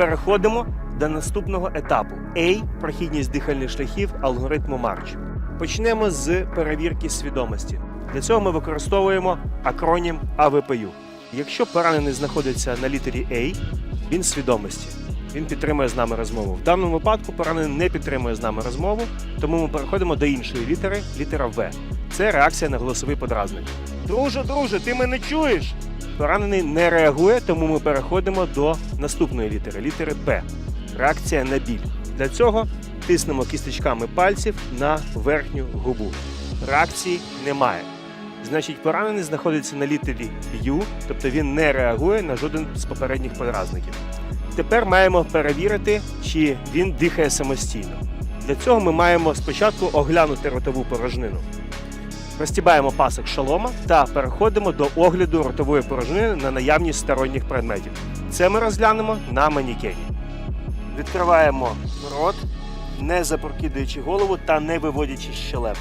переходимо до наступного етапу A – прохідність дихальних шляхів алгоритму Марч. Почнемо з перевірки свідомості. Для цього ми використовуємо акронім АВПЮ. Якщо поранений знаходиться на літері A, він свідомості. Він підтримує з нами розмову. В даному випадку поранений не підтримує з нами розмову, тому ми переходимо до іншої літери, літера В. Це реакція на голосовий подразник. Друже, друже, ти мене чуєш? Поранений не реагує, тому ми переходимо до наступної літери, літери П. Реакція на біль. Для цього тиснемо кісточками пальців на верхню губу. Реакції немає. Значить, поранений знаходиться на літері Ю, тобто він не реагує на жоден з попередніх подразників. Тепер маємо перевірити, чи він дихає самостійно. Для цього ми маємо спочатку оглянути ротову порожнину. Розтібаємо пасок шолома та переходимо до огляду ротової порожнини на наявність сторонніх предметів. Це ми розглянемо на манікені. Відкриваємо рот, не запрокидуючи голову та не виводячи щелепу.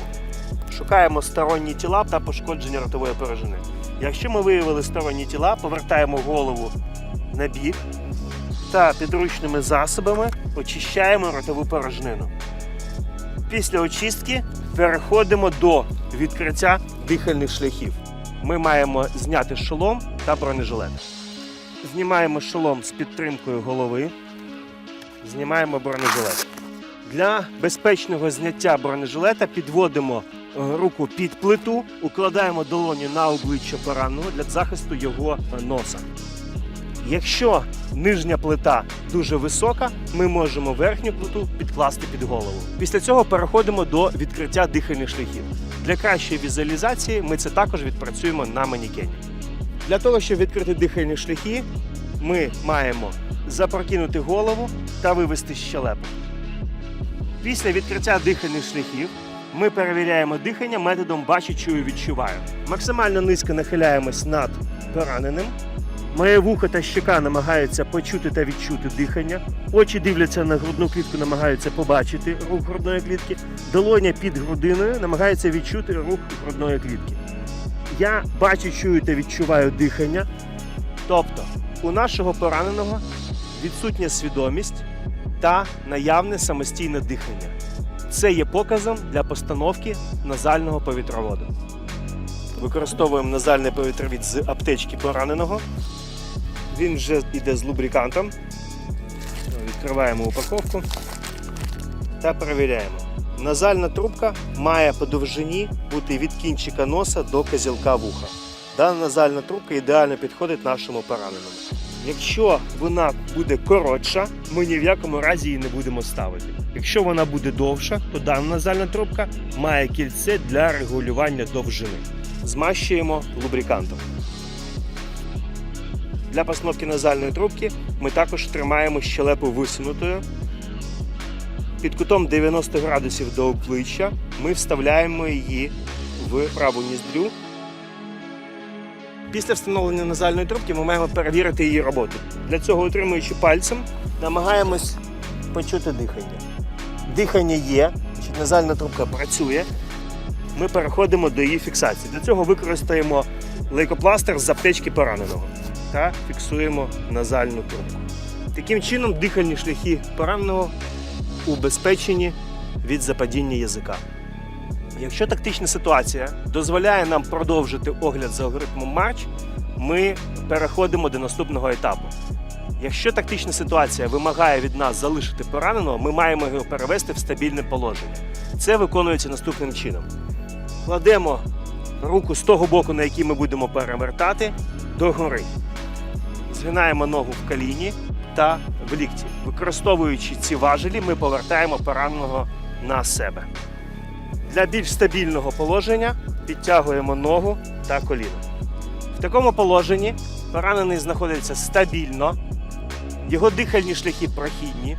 Шукаємо сторонні тіла та пошкодження ротової порожнини. Якщо ми виявили сторонні тіла, повертаємо голову на бік та підручними засобами очищаємо ротову порожнину. Після очистки переходимо до відкриття дихальних шляхів. Ми маємо зняти шолом та бронежилет. Знімаємо шолом з підтримкою голови, знімаємо бронежилет. Для безпечного зняття бронежилета підводимо е, руку під плиту, укладаємо долоню на обличчя пораненого для захисту його носа. Якщо нижня плита дуже висока, ми можемо верхню плиту підкласти під голову. Після цього переходимо до відкриття дихальних шляхів. Для кращої візуалізації ми це також відпрацюємо на манікені. Для того, щоб відкрити дихальні шляхи, ми маємо запрокинути голову та вивести щелепу. Після відкриття дихальних шляхів ми перевіряємо дихання методом бачу, чую, відчуваю. Максимально низько нахиляємось над пораненим. Моє вухо та щека намагаються почути та відчути дихання. Очі дивляться на грудну клітку, намагаються побачити рух грудної клітки. Долоня під грудиною намагається відчути рух грудної клітки. Я бачу, чую та відчуваю дихання. Тобто, у нашого пораненого відсутня свідомість та наявне самостійне дихання. Це є показом для постановки назального повітроводу. Використовуємо назальний повітровід з аптечки пораненого. Він вже йде з лубрикантом. Відкриваємо упаковку та перевіряємо. Назальна трубка має по довжині бути від кінчика носа до козілка вуха. Дана назальна трубка ідеально підходить нашому пораненому. Якщо вона буде коротша, ми ні в якому разі її не будемо ставити. Якщо вона буде довша, то дана назальна трубка має кільце для регулювання довжини. Змащуємо лубрикантом. Для постановки назальної трубки ми також тримаємо щелепу висунутою. Під кутом 90 градусів до обличчя ми вставляємо її в праву ніздрю. Після встановлення назальної трубки ми маємо перевірити її роботу. Для цього, утримуючи пальцем, намагаємось почути дихання. Дихання є, назальна трубка працює. Ми переходимо до її фіксації. Для цього використаємо лейкопластир з аптечки пораненого та фіксуємо назальну трубку. Таким чином, дихальні шляхи пораненого убезпечені від западіння язика. Якщо тактична ситуація дозволяє нам продовжити огляд за алгоритмом Марч, ми переходимо до наступного етапу. Якщо тактична ситуація вимагає від нас залишити пораненого, ми маємо його перевести в стабільне положення. Це виконується наступним чином: кладемо руку з того боку, на який ми будемо перевертати, догори. Згинаємо ногу в коліні та в лікті. Використовуючи ці важелі, ми повертаємо пораненого на себе. Для більш стабільного положення підтягуємо ногу та коліно. В такому положенні поранений знаходиться стабільно, його дихальні шляхи прохідні,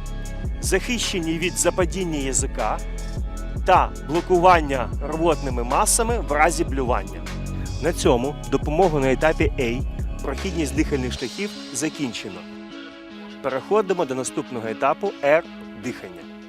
захищені від западіння язика та блокування рвотними масами в разі блювання. На цьому допомогу на етапі A прохідність дихальних шляхів закінчено. Переходимо до наступного етапу R дихання.